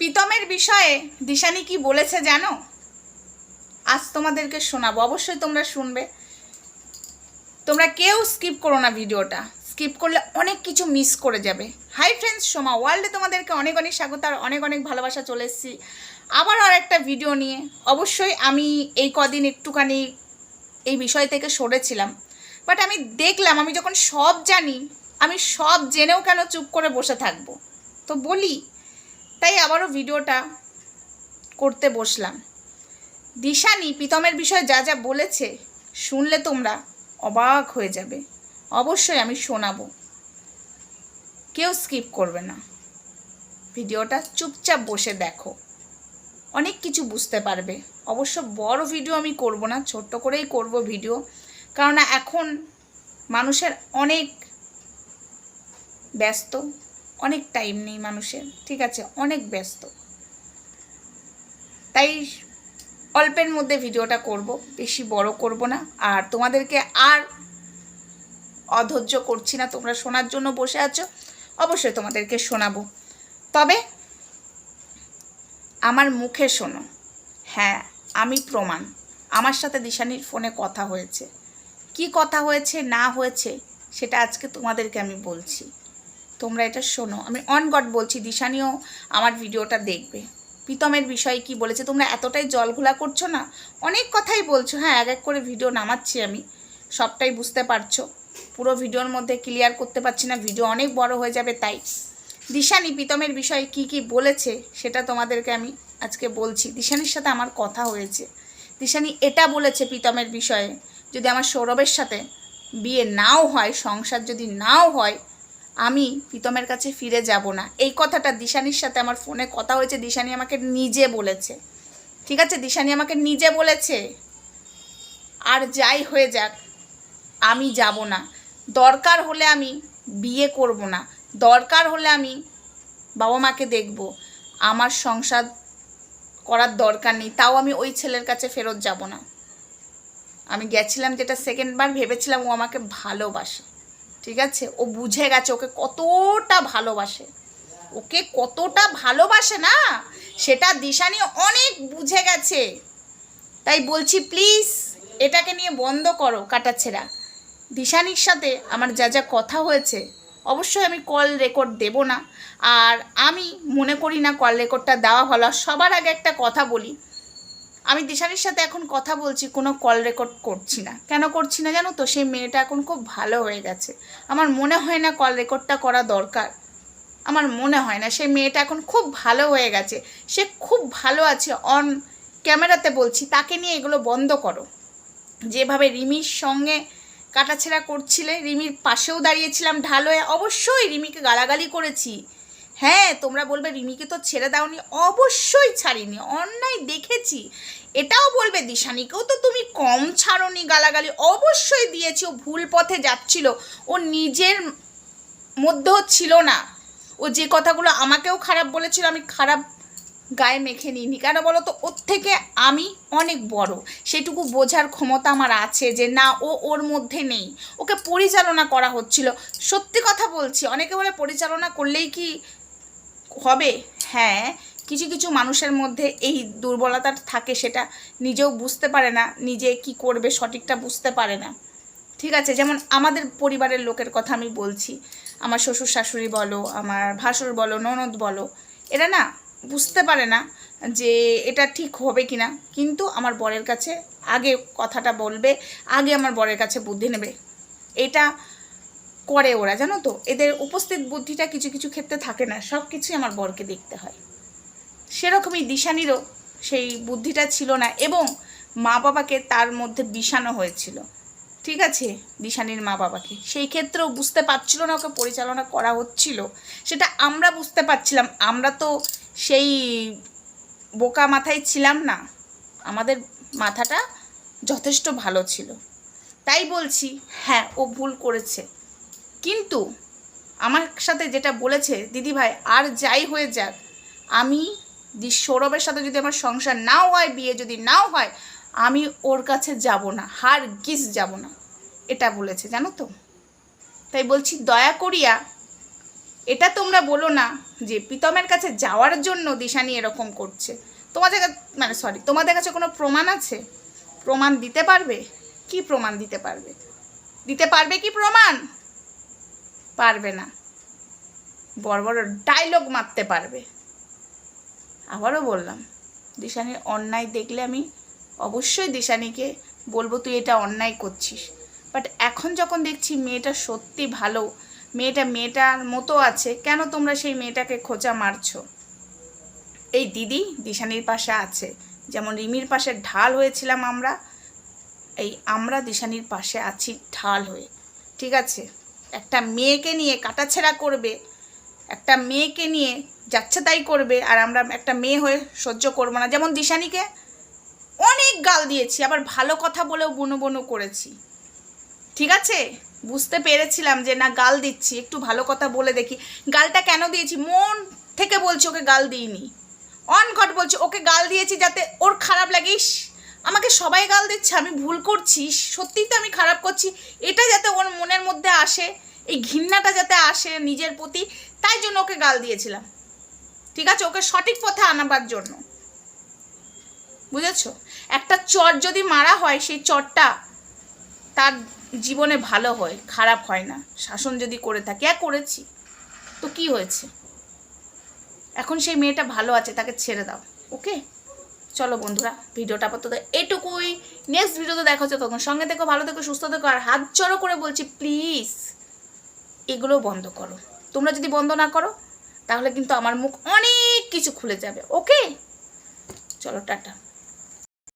প্রীতমের বিষয়ে দিশানি কি বলেছে জানো? আজ তোমাদেরকে শোনাবো, অবশ্যই তোমরা শুনবে। তোমরা কেউ স্কিপ করো না ভিডিওটা। স্কিপ করলে অনেক কিছু মিস করে যাবে। হাই ফ্রেন্ডস সোমা ওয়ার্ল্ডে তোমাদেরকে অনেক অনেক স্বাগত আর অনেক অনেক ভালোবাসা চলে এসেছি। আবার আর একটা ভিডিও নিয়ে। অবশ্যই আমি এই কদিন একটুখানি এই বিষয় থেকে সরেছিলাম। বাট আমি দেখলাম, আমি যখন সব জানি, আমি সব জেনেও কেন চুপ করে বসে থাকব? তো বলি তাই আবারও ভিডিওটা করতে বসলাম। দিশানি প্রীতমের বিষয়ে যা যা বলেছে শুনলে তোমরা অবাক হয়ে যাবে। অবশ্যই আমি শোনাবো। কেউ স্কিপ করবে না। ভিডিওটা চুপচাপ বসে দেখো। অনেক কিছু বুঝতে পারবে। অবশ্য বড় ভিডিও আমি করব না, ছোট্ট করেই করব ভিডিও। কারণ এখন মানুষের অনেক ব্যস্ত অনেক টাইম নেই মানুষের, ঠিক আছে? অনেক ব্যস্ত। তাই অল্পের মধ্যে ভিডিওটা করব, বেশি বড় করব না। আর তোমাদেরকে আর অধৈর্য করছি না, তোমরা শোনার জন্য বসে আছো, অবশ্যই তোমাদেরকে শোনাবো। তবে আমার মুখে শোনো। হ্যাঁ আমি প্রমাণ। আমার সাথে দিশানির ফোনে কথা হয়েছে। কি কথা হয়েছে, না হয়েছে, সেটা আজকে তোমাদেরকে আমি বলছি। তোমরা এটা শোনো। আমি অন গড বলছি দিশানিও আমার ভিডিওটা দেখবে। প্রীতমের বিষয়ে কি বলেছে? তোমরা এতটাই জলঘোলা করছ না? অনেক কথাই বলছো। হ্যাঁ এক এক করে ভিডিও নামাচ্ছি আমি। সবটাই বুঝতে পারছ। পুরো ভিডিওর মধ্যে ক্লিয়ার করতে পারছি না। ভিডিও অনেক বড় হয়ে যাবে, তাই। দিশানি, প্রীতমের বিষয়ে কি কি বলেছে, সেটা তোমাদেরকে আমি আজকে বলছি। দিশানির সাথে আমার কথা হয়েছে। দিশানি এটা বলেছে প্রীতমের বিষয়ে, যদি আমার সৌরভের সাথে বিয়ে নাও হয়, সংসার যদি নাও হয় আমি প্রীতমের কাছে ফিরে যাব না। এই কথাটা দিশানির সাথে আমার ফোনে কথা হয়েছে। দিশানি আমাকে নিজে বলেছে। ঠিক আছে? দিশানি আমাকে নিজে বলেছে। আর যাই হয়ে যাক, আমি যাব না। দরকার হলে আমি বিয়ে করব না। দরকার হলে আমি বাবা মাকে দেখব। আমার সংসার করার দরকার নেই। তাও আমি ওই ছেলের কাছে ফেরত যাব না। আমি গেছিলাম যেটা সেকেন্ডবার ভেবেছিলাম ও আমাকে ভালোবাসে। ঠিক আছে? ও বুঝে গেছে, ওকে কতটা ভালোবাসে। ওকে কতটা ভালোবাসে না? সেটা দিশানি অনেক বুঝে গেছে। তাই বলছি, প্লিজ, এটাকে নিয়ে বন্ধ করো, কাটাছেড়া। দিশানির সাথে আমার যা যা কথা হয়েছে, অবশ্যই আমি কল রেকর্ড দেব না। আর আমি মনে করি না কল রেকর্ডটা দেওয়া ভালো। সবার আগে একটা কথা বলি। আমি দিশানির সাথে এখন কথা বলছি, কোনো কল রেকর্ড করছি না। কেন করছি না জানো তো? সেই মেয়েটা এখন খুব ভালো হয়ে গেছে। আমার মনে হয় না কল রেকর্ডটা করা দরকার। আমার মনে হয় না। সেই মেয়েটা এখন খুব ভালো হয়ে গেছে। সে খুব ভালো আছে। অন ক্যামেরাতে বলছি, তাকে নিয়ে এগুলো বন্ধ করো। যেভাবে রিমির সঙ্গে কাটাছেড়া করছিলে, রিমির পাশেও দাঁড়িয়েছিলাম ঢাল হয়ে, অবশ্যই রিমিকে গালাগালি করেছি। হ্যাঁ তোমরা বলবে রিমিকে তো ছেড়ে দাওনি। অবশ্যই ছাড়িনি, অন্যায় দেখেছি। এটাও বলবে দিশানিকেও তো তুমি কম ছাড়নি গালাগালি। অবশ্যই দিয়েছি, ও ভুল পথে যাচ্ছিল। ও নিজের মধ্যেও ছিল না। ও যে কথাগুলো আমাকেও খারাপ বলেছিল, আমি খারাপ গায়ে মেখে নিইনি। কেন বলো তো, ওর থেকে আমি অনেক বড়। সেটুকু বোঝার ক্ষমতা আমার আছে যে না, ও ওর মধ্যে নেই। ওকে পরিচালনা করা হচ্ছিল। সত্যি কথা বলছি, অনেকে বলে পরিচালনা করলেই কি হবে হ্যাঁ কিছু কিছু মানুষের মধ্যে এই দুর্বলতা থাকে সেটা নিজেও বুঝতে পারে না, নিজে কি করবে সঠিকটা বুঝতে পারে না। ঠিক আছে, যেমন আমাদের পরিবারের লোকের কথা আমি বলছি। আমার শ্বশুর শাশুড়ি বলো, আমার ভাসুর বলো, ননদ বলো, এরা না বুঝতে পারে না যে এটা ঠিক হবে কি না কিন্তু আমার বরের কাছে আগে কথাটা বলবে, আগে আমার বরের কাছে বুদ্ধি নেবে। এটা করে ওরা, জানো তো? এদের উপস্থিত বুদ্ধিটা কিছু কিছু ক্ষেত্রে থাকে না সব কিছুই আমার বরকে দেখতে হয়। সেরকমই দিশানিরও সেই বুদ্ধিটা ছিল না এবং মা বাবাকে তার মধ্যে বিষানো হয়েছিল। ঠিক আছে? দিশানির মা বাবাকে সেই ক্ষেত্রেও বুঝতে পারছিল না ওকে পরিচালনা করা হচ্ছিল। সেটা আমরা বুঝতে পারছিলাম। আমরা তো সেই বোকা মাথায় ছিলাম না। আমাদের মাথাটা যথেষ্ট ভালো ছিল। তাই বলছি হ্যাঁ ও ভুল করেছে। কিন্তু আমার সাথে যেটা বলেছে, দিদিভাই, আর যাই হয়ে যাক, আমি সৌরভের সাথে যদি আমার সংসার নাও হয়, বিয়ে যদি নাও হয়, আমি ওর কাছে যাব না, হার গিস যাব না। এটা বলেছে, জানো তো? তাই বলছি, দয়া করিয়া, এটা তোমরা বলো না যে প্রীতমের কাছে যাওয়ার জন্য দিশানি এরকম করছে। তোমাদের মানে সরি তোমাদের কাছে কোনো প্রমাণ আছে? প্রমাণ দিতে পারবে? কি প্রমাণ দিতে পারবে? দিতে পারবে কি প্রমাণ? পারবে না। বড় বড় ডায়লগ মারতে পারবে। আবারও বললাম, দিশানির অন্যায় দেখলে আমি অবশ্যই দিশানিকে বলব, তুই এটা অন্যায় করছিস। বাট এখন যখন দেখছি মেয়েটা সত্যি ভালো, মেয়েটা মেয়েটার মতো আছে, কেন তোমরা সেই মেয়েটাকে খোঁচা মারছো? এই দিদি দিশানির পাশে আছে। যেমন রিমির পাশে ঢাল হয়েছিলাম আমরা, এই আমরা দিশানির পাশে আছি ঢাল হয়ে। ঠিক আছে? একটা মেয়েকে নিয়ে কাটাছেড়া করবে, একটা মেয়েকে নিয়ে যাচ্ছে তাই করবে, আর আমরা একটা মেয়ে হয়ে সহ্য করব না। যেমন দিশানিকে অনেক গাল দিয়েছি, আবার ভালো কথা বলেও বুনো বুনো করেছি। ঠিক আছে? বুঝতে পেরেছিলাম যে না, গাল দিচ্ছি, একটু ভালো কথা বলে দেখি। গালটা কেন দিয়েছি? মন থেকে বলছি ওকে গাল দিইনি। অন ঘট বলছি, ওকে গাল দিয়েছি যাতে ওর খারাপ লাগিস আমাকে সবাই গাল দিচ্ছে, আমি ভুল করছি, সত্যিই তো আমি খারাপ করছি। এটা যাতে ওর মনের মধ্যে আসে, এই ঘৃণাটা যাতে আসে নিজের প্রতি, তাই জন্য ওকে গাল দিয়েছিলাম। ঠিক আছে, ওকে সঠিক পথে আনাবার জন্য। বুঝেছ? একটা চট যদি মারা হয়, সেই চটটা তার জীবনে ভালো হয়, খারাপ হয় না। শাসন যদি করে থাকে হ্যাঁ করেছি। তো কি হয়েছে? এখন সেই মেয়েটা ভালো আছে, তাকে ছেড়ে দাও। ওকে? চলো বন্ধুরা, ভিডিওটা আপাতত এটুকুই। নেক্সট ভিডিওতে দেখা হচ্ছে তখন সঙ্গে দেখো ভালো থেকো, সুস্থ থেকো, আর হাত জড়ো করে বলছি প্লিজ এগুলো বন্ধ করো। তোমরা যদি বন্ধ না করো, তাহলে কিন্তু আমার মুখ অনেক কিছু খুলে যাবে ওকে চলো, টাটা।